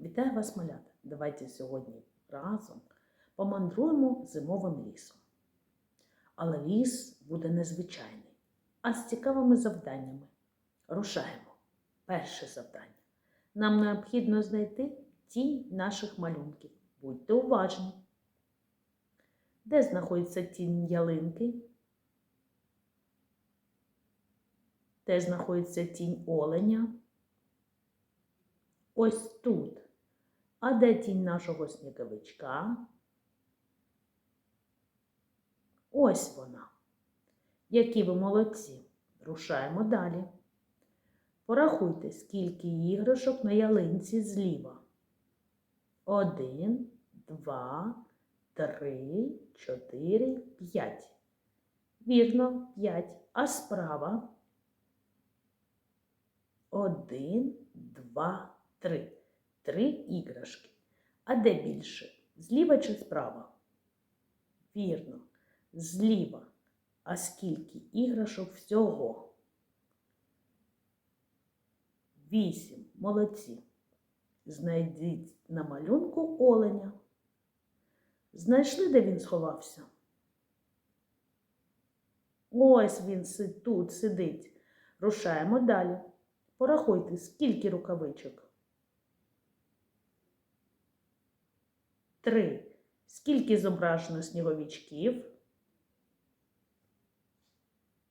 Вітаю вас, малята! Давайте сьогодні разом помандруємо зимовим лісом. Але ліс буде незвичайний, а з цікавими завданнями. Рушаємо. Перше завдання. Нам необхідно знайти тінь наших малюнків. Будьте уважні. Де знаходиться тінь ялинки? Де знаходиться тінь оленя? Ось тут. А де тінь нашого сніговичка? Ось вона. Які ви молодці. Рушаємо далі. Порахуйте, скільки іграшок на ялинці зліва. Один, два, три, чотири, п'ять. Вірно, п'ять. А справа? Один, два, три. Три іграшки. А де більше? Зліва чи справа? Вірно, зліва. А скільки іграшок всього? Вісім. Молодці. Знайдіть на малюнку оленя. Знайшли, де він сховався? Ось він тут сидить. Рушаємо далі. Порахуйте, скільки рукавичок. Три. Скільки зображено сніговичків?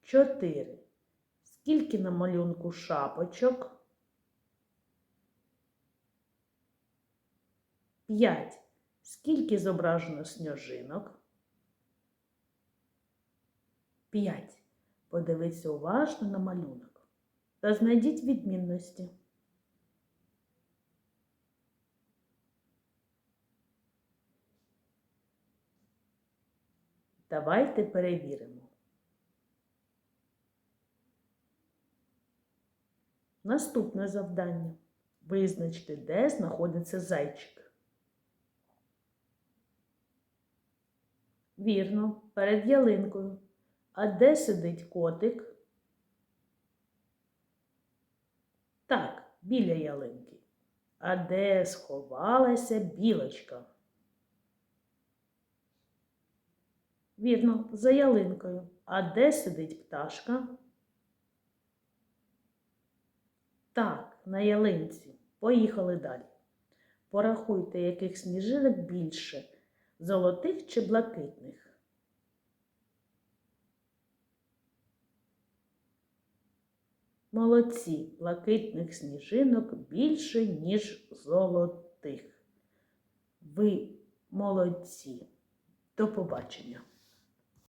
Чотири. Скільки на малюнку шапочок? П'ять. Скільки зображено сніжинок? П'ять. Подивіться уважно на малюнок та знайдіть відмінності. Давайте перевіримо. Наступне завдання. Визначте, де знаходиться зайчик. Вірно, перед ялинкою. А де сидить котик? Так, біля ялинки. А де сховалася білочка? Вірно, за ялинкою. А де сидить пташка? Так, на ялинці. Поїхали далі. Порахуйте, яких сніжинок більше золотих чи блакитних. Молодці, блакитних сніжинок більше, ніж золотих. Ви молодці. До побачення!